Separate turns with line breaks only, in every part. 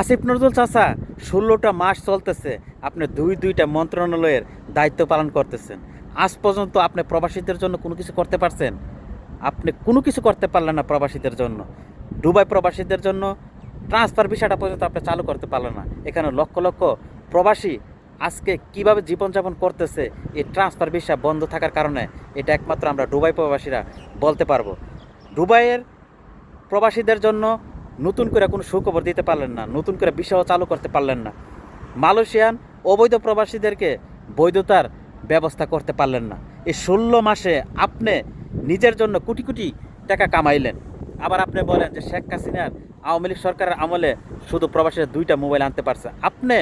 আসিফ নজরুল চাচা, ষোলোটা মাস চলতেছে আপনি দুই দুইটা মন্ত্রণালয়ের দায়িত্ব পালন করতেছেন। আজ পর্যন্ত আপনি প্রবাসীদের জন্য কোনো কিছু করতে পারছেন? আপনি কোনো কিছু করতে পারলেন না প্রবাসীদের জন্য। দুবাই প্রবাসীদের জন্য ট্রান্সফার বিষয়টা পর্যন্ত আপনি চালু করতে পারলেন না। এখানে লক্ষ লক্ষ প্রবাসী আজকে কীভাবে জীবনযাপন করতেছে, এই ট্রান্সফার বিষয় বন্ধ থাকার কারণে এটা একমাত্র আমরা দুবাই প্রবাসীরা বলতে পারব। দুবাইয়ের প্রবাসীদের জন্য নতুন করে কোনো সুখবর দিতে পারলেন না, নতুন করে বিষয় চালু করতে পারলেন না। মালয়েশিয়ান অবৈধ প্রবাসীদেরকে বৈধতার ব্যবস্থা করতে পারলেন না। এই ষোলো মাসে আপনি নিজের জন্য কোটি কোটি টাকা কামাইলেন। আবার আপনি বলেন যে শেখ হাসিনার আওয়ামী লীগ সরকারের আমলে শুধু প্রবাসীরা দুইটা মোবাইল আনতে পারছে। আপনি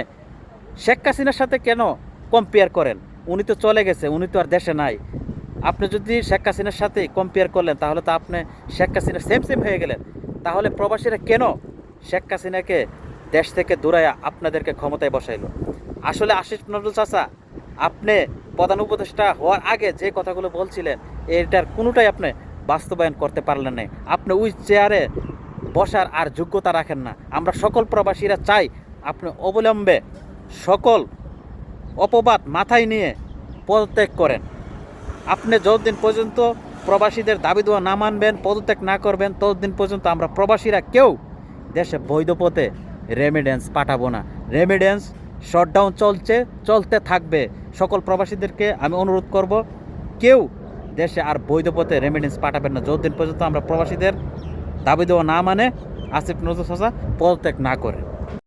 শেখ হাসিনার সাথে কেন কম্পেয়ার করেন? উনি তো চলে গেছে, উনি তো আর দেশে নাই। আপনি যদি শেখ হাসিনার সাথে কম্পেয়ার করলেন, তাহলে তো আপনি শেখ হাসিনা সেম সেম হয়ে গেলেন। তাহলে প্রবাসীরা কেন শেখ হাসিনাকে দেশ থেকে দূরাইয়া আপনাদেরকে ক্ষমতায় বসাইল? আসলে আশিস নজরুল চাচা, আপনি প্রধান উপদেষ্টা হওয়ার আগে যে কথাগুলো বলছিলেন, এটার কোনোটাই আপনি বাস্তবায়ন করতে পারলেন না আপনি ওই চেয়ারে বসার আর যোগ্যতা রাখেন না। আমরা সকল প্রবাসীরা চাই আপনি অবলম্বে সকল অপবাদ মাথায় নিয়ে পদত্যাগ করেন। আপনি যতদিন পর্যন্ত প্রবাসীদের দাবি দেওয়া না মানবেন, পদত্যাগ না করবেন, ততদিন পর্যন্ত আমরা প্রবাসীরা কেউ দেশে বৈধ পথে রেমিডেন্স পাঠাবো না। রেমিডেন্স শটডাউন চলছে, চলতে থাকবে। সকল প্রবাসীদেরকে আমি অনুরোধ করব, কেউ দেশে আর বৈধ পথে রেমিডেন্স পাঠাবেন না। যতদিন পর্যন্ত আমরা প্রবাসীদের দাবি দেওয়া না মানে আসিফ নজর সাজা পদত্যাগ না করে